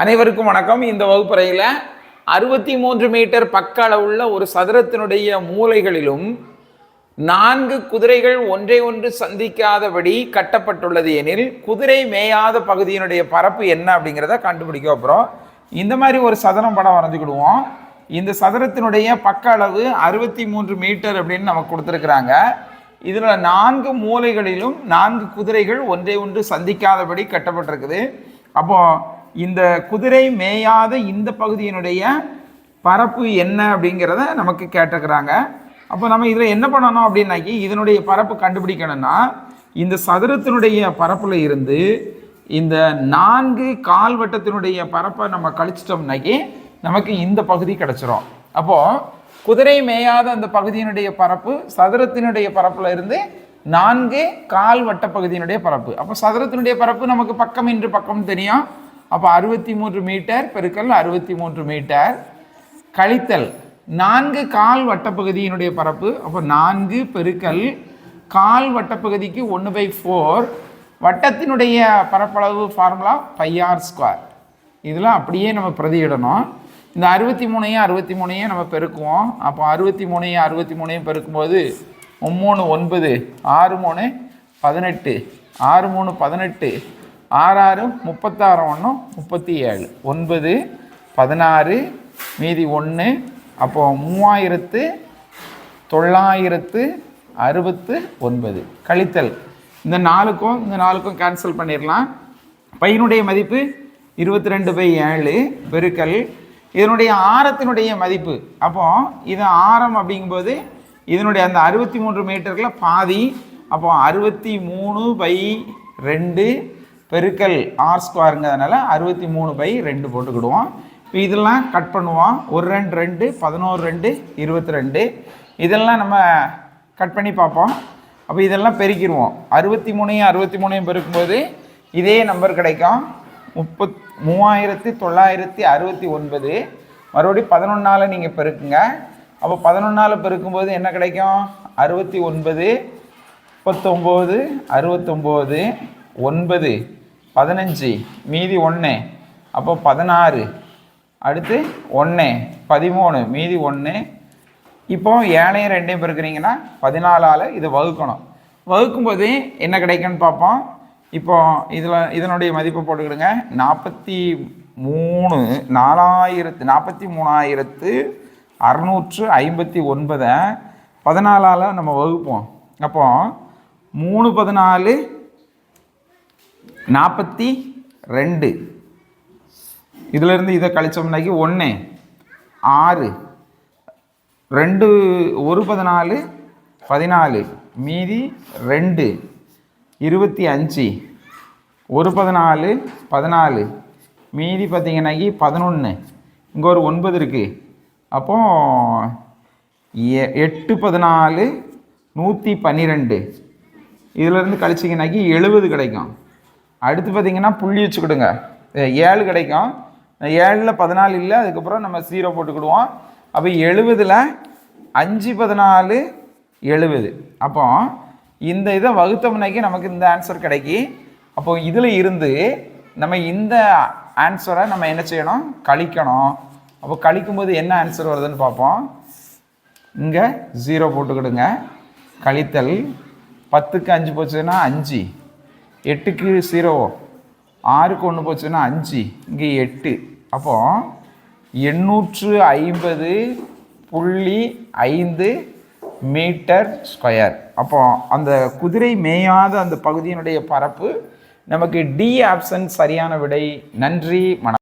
அனைவருக்கும் வணக்கம். இந்த வகுப்பறையில் அறுபத்தி மூன்று மீட்டர் பக்க அளவுள்ள ஒரு சதுரத்தினுடைய மூலைகளிலும் நான்கு குதிரைகள் ஒன்றை ஒன்று சந்திக்காதபடி கட்டப்பட்டுள்ளது எனில் குதிரை மேயாத பகுதியினுடைய பரப்பு என்ன அப்படிங்கிறத கண்டுபிடிக்க அப்புறம் இந்த மாதிரி ஒரு சதுரம் படம் வரைஞ்சிக்கிடுவோம். இந்த சதுரத்தினுடைய பக்க அளவு அறுபத்தி மூன்று மீட்டர் அப்படின்னு நமக்கு கொடுத்துருக்குறாங்க. இதில் நான்கு மூலைகளிலும் நான்கு குதிரைகள் ஒன்றை ஒன்று சந்திக்காதபடி கட்டப்பட்டிருக்குது. அப்போது இந்த குதிரை மேயாத இந்த பகுதியினுடைய பரப்பு என்ன அப்படிங்கிறத நமக்கு கேட்டுக்கிறாங்க. அப்போ நம்ம இதில் என்ன பண்ணணும் அப்படின்னாக்கி இதனுடைய பரப்பு கண்டுபிடிக்கணும்னா இந்த சதுரத்தினுடைய பரப்பில் இருந்து இந்த நான்கு கால்வட்டத்தினுடைய பரப்பை நம்ம கழிச்சிட்டோம்னாக்கி நமக்கு இந்த பகுதி கிடச்சிரும். அப்போது குதிரை மேயாத அந்த பகுதியினுடைய பரப்பு சதுரத்தினுடைய பரப்பில் இருந்து நான்கு கால் வட்ட பகுதியினுடைய பரப்பு. அப்போ சதுரத்தினுடைய பரப்பு நமக்கு பக்கம் இன்று பக்கம் தெரியும். அப்போ அறுபத்தி மூன்று மீட்டர் பெருக்கல் அறுபத்தி மூன்று மீட்டர். கழித்தல் நான்கு கால் வட்டப்பகுதியினுடைய பரப்பு அப்போ நான்கு பெருக்கல் கால் வட்டப்பகுதிக்கு ஒன்று பை ஃபோர். வட்டத்தினுடைய பரப்பளவு ஃபார்முலா பையார் ஸ்கொயர். இதெல்லாம் அப்படியே நம்ம பிரதியிடணும். இந்த அறுபத்தி மூணையும் அறுபத்தி மூணையும் நம்ம பெருக்குவோம். அப்போ அறுபத்தி மூணையும் அறுபத்தி மூணையும் பெருக்கும்போது மூணு ஒன்பது ஆறு மூணு பதினெட்டு ஆறு மூணு பதினெட்டு ஆறாறு முப்பத்தாறு ஒன்று முப்பத்தி ஏழு ஒன்பது பதினாறு மீதி ஒன்று அப்போது மூவாயிரத்து தொள்ளாயிரத்து அறுபத்து ஒன்பது. கழித்தல். இந்த நாலுக்கும் இந்த நாலுக்கும் கேன்சல் பண்ணிடலாம். பையனுடைய மதிப்பு இருபத்தி ரெண்டு பை ஏழு பெருக்கல். இதனுடைய ஆரத்தினுடைய மதிப்பு அப்போது இது ஆரம் அப்படிங்கும்போது இதனுடைய அந்த அறுபத்தி மூன்று மீட்டரில் பாதி அப்போ அறுபத்தி மூணு பை ரெண்டு பெருக்கல் ஆர் ஸ்கொயருங்கிறதுனால அறுபத்தி மூணு பை ரெண்டு போட்டுக்கிடுவோம். இப்போ இதெல்லாம் கட் பண்ணுவோம். ஒரு ரெண்டு ரெண்டு பதினோரு ரெண்டு இருபத்தி ரெண்டு. இதெல்லாம் நம்ம கட் பண்ணி பார்ப்போம். அப்போ இதெல்லாம் பெருக்கிடுவோம். அறுபத்தி மூணையும் அறுபத்தி மூணையும் பெருக்கும்போது இதே நம்பர் கிடைக்கும். முப்பத் மூவாயிரத்தி தொள்ளாயிரத்தி அறுபத்தி ஒன்பது. மறுபடியும் பதினொன்றால் நீங்கள் பெருக்குங்க. அப்போ பதினொன்றால் பெருக்கும்போது என்ன கிடைக்கும்? அறுபத்தி ஒன்பது முப்பத்தொம்போது அறுபத்தொம்போது. ஒன்பது பதினஞ்சு மீதி ஒன்று அப்போ பதினாறு. அடுத்து ஒன்று பதிமூணு மீதி ஒன்று இப்போ ஏழையும் ரெண்டையும் பெருக்குறீங்கன்னா பதினாலால் இதை வகுக்கணும். வகுக்கும்போது என்ன கிடைக்குன்னு பார்ப்போம். இப்போ இதில் இதனுடைய மதிப்பை போட்டுக்கிடுங்க. நாற்பத்தி மூணு நாலாயிரத்து நாற்பத்தி மூணாயிரத்து அறநூற்று ஐம்பத்தி ஒன்பதை பதினாலால் நம்ம வகுப்போம். அப்போ மூணு பதினாலு நாற்பத்தி ரெண்டு. இதிலிருந்து இதை கழிச்சோம்னாக்கி ஒன்று ஆறு ரெண்டு ஒரு பதினாலு பதினாலு மீதி ரெண்டு இருபத்தி அஞ்சு ஒரு பதினாலு பதினாலு மீதி பார்த்திங்கனாக்கி பதினொன்று. இங்கே ஒரு ஒன்பது இருக்குது அப்போ எ- எட்டு பதினாலு நூற்றி பன்னிரெண்டு. இதிலேருந்து கழிச்சிங்கனாக்கி எழுபது கிடைக்கும். அடுத்து பார்த்தீங்கன்னா புள்ளி வச்சுக்கிடுங்க ஏழு கிடைக்கும். ஏழில் பதினாலு இல்லை அதுக்கப்புறம் நம்ம ஜீரோ போட்டுக்கிடுவோம். அப்போ எழுபதில் அஞ்சு பதினாலு எழுபது. அப்போ இந்த இதை வகுத்தமுனைக்கு நமக்கு இந்த ஆன்சர் கிடைக்கி அப்போ இதில் இருந்து நம்ம இந்த ஆன்சரை நம்ம என்ன செய்யணும்? கழிக்கணும். அப்போ கழிக்கும்போது என்ன ஆன்சர் வருதுன்னு பார்ப்போம். இங்கே ஜீரோ போட்டுக்கிடுங்க. கழித்தல் பத்துக்கு அஞ்சு போச்சுன்னா அஞ்சு. எட்டுக்கு ஜீரோ ஆறுக்கு ஒன்று போச்சுன்னா அஞ்சு இங்கே எட்டு. அப்போ எண்ணூற்று ஐம்பது புள்ளி ஐந்து மீட்டர் ஸ்கொயர். அப்போ அந்த குதிரை மேயாத அந்த பகுதியினுடைய பரப்பு நமக்கு டி ஆப்ஷன் சரியான விடை. நன்றி மன